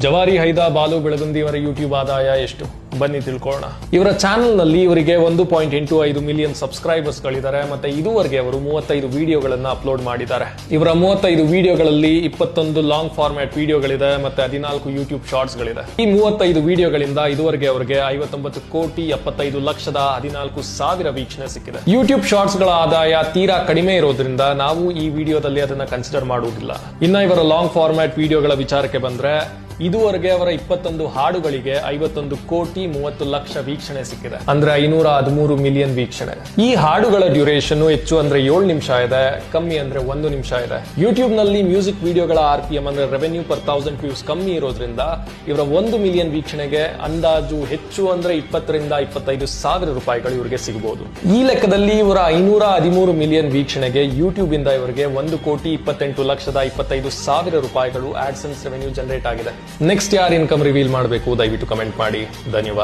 ಜವಾರಿ ಹೈದಾ ಬಾಲು ಬೆಳಗುಂದಿ ಅವರ ಯೂಟ್ಯೂಬ್ ಆದಾಯ ಎಷ್ಟು? ಬನ್ನಿ ತಿಳ್ಕೊಳ್ಳೋಣ. ಇವರ ಚಾನೆಲ್ನಲ್ಲಿ ಇವರಿಗೆ ಒಂದು ಪಾಯಿಂಟ್ ಎಂಟು ಐದು ಮಿಲಿಯನ್ ಸಬ್ಸ್ಕ್ರೈಬರ್ಸ್ ಗಳಿದ್ದಾರೆ ಮತ್ತೆ ಇದುವರೆಗೆ ಅವರು ಮೂವತ್ತೈದು ವಿಡಿಯೋಗಳನ್ನು ಅಪ್ಲೋಡ್ ಮಾಡಿದ್ದಾರೆ. ಇವರ ಮೂವತ್ತೈದು ವಿಡಿಯೋಗಳಲ್ಲಿ ಇಪ್ಪತ್ತೊಂದು ಲಾಂಗ್ ಫಾರ್ಮ್ಯಾಟ್ ವಿಡಿಯೋಗಳಿದೆ. ಮತ್ತೆ ಹದಿನಾಲ್ಕು ಯೂಟ್ಯೂಬ್ ಶಾರ್ಟ್ಸ್ ಗಳಿದೆ ಈ ಮೂವತ್ತೈದು ವಿಡಿಯೋಗಳಿಂದ ಇದುವರೆಗೆ ಅವರಿಗೆ ಐವತ್ತೊಂಬತ್ತು ಕೋಟಿ ಎಪ್ಪತ್ತೈದು ಲಕ್ಷದ ಹದಿನಾಲ್ಕು ಸಾವಿರ ವೀಕ್ಷಣೆ ಸಿಕ್ಕಿದೆ. ಯೂಟ್ಯೂಬ್ ಶಾರ್ಟ್ಸ್ಗಳ ಆದಾಯ ತೀರಾ ಕಡಿಮೆ ಇರೋದ್ರಿಂದ ನಾವು ಈ ವಿಡಿಯೋದಲ್ಲಿ ಅದನ್ನ ಕನ್ಸಿಡರ್ ಮಾಡುವುದಿಲ್ಲ. ಇನ್ನ ಇವರ ಲಾಂಗ್ ಫಾರ್ಮ್ಯಾಟ್ ವಿಡಿಯೋಗಳ ವಿಚಾರಕ್ಕೆ ಬಂದ್ರೆ ಇದುವರೆಗೆ ಅವರ ಇಪ್ಪತ್ತೊಂದು ಹಾಡುಗಳಿಗೆ ಐವತ್ತೊಂದು ಕೋಟಿ ಮೂವತ್ತು ಲಕ್ಷ ವೀಕ್ಷಣೆ ಸಿಕ್ಕಿದೆ. ಅಂದ್ರೆ ಐನೂರ ಹದಿಮೂರು ಮಿಲಿಯನ್ ವೀಕ್ಷಣೆ. ಈ ಹಾಡುಗಳ ಡ್ಯೂರೇಷನ್ ಹೆಚ್ಚು ಅಂದ್ರೆ ಏಳು ನಿಮಿಷ ಇದೆ, ಕಮ್ಮಿ ಅಂದ್ರೆ ಒಂದು ನಿಮಿಷ ಇದೆ. ಯೂಟ್ಯೂಬ್ನಲ್ಲಿ ಮ್ಯೂಸಿಕ್ ವಿಡಿಯೋಗಳ ಆರ್ ಪಿ ಅಂದ್ರೆ ರೆವೆನ್ಯೂ ಪರ್ ತೌಸಂಡ್ ವ್ಯೂಸ್ ಕಮ್ಮಿ ಇರೋದ್ರಿಂದ ಇವರ ಒಂದು ಮಿಲಿಯನ್ ವೀಕ್ಷಣೆಗೆ ಅಂದಾಜು ಹೆಚ್ಚು ಅಂದ್ರೆ ಇಪ್ಪತ್ತರಿಂದ ಇಪ್ಪತ್ತೈದು ಸಾವಿರ ರೂಪಾಯಿಗಳು ಇವರಿಗೆ ಸಿಗಬಹುದು ಈ ಲೆಕ್ಕದಲ್ಲಿ ಇವರ ಐನೂರ ಹದಿಮೂರು ಮಿಲಿಯನ್ ವೀಕ್ಷಣೆಗೆ ಯೂಟ್ಯೂಬ್ ಇಂದ ಇವರಿಗೆ ಒಂದು ಕೋಟಿ ಇಪ್ಪತ್ತೆಂಟು ಲಕ್ಷದ ಇಪ್ಪತ್ತೈದು ಸಾವಿರ ರೂಪಾಯಿಗಳು ಆಡ್ಸನ್ಸ್ ರೆವೆನ್ಯೂ ಜನರೇಟ್ ಆಗಿದೆ. ನೆಕ್ಸ್ಟ್ ಯಾರು ಇನ್ಕಮ್ ರಿವೀಲ್ ಮಾಡಬೇಕು? ದಯವಿಟ್ಟು ಕಮೆಂಟ್ ಮಾಡಿ. ಧನ್ಯವಾದ.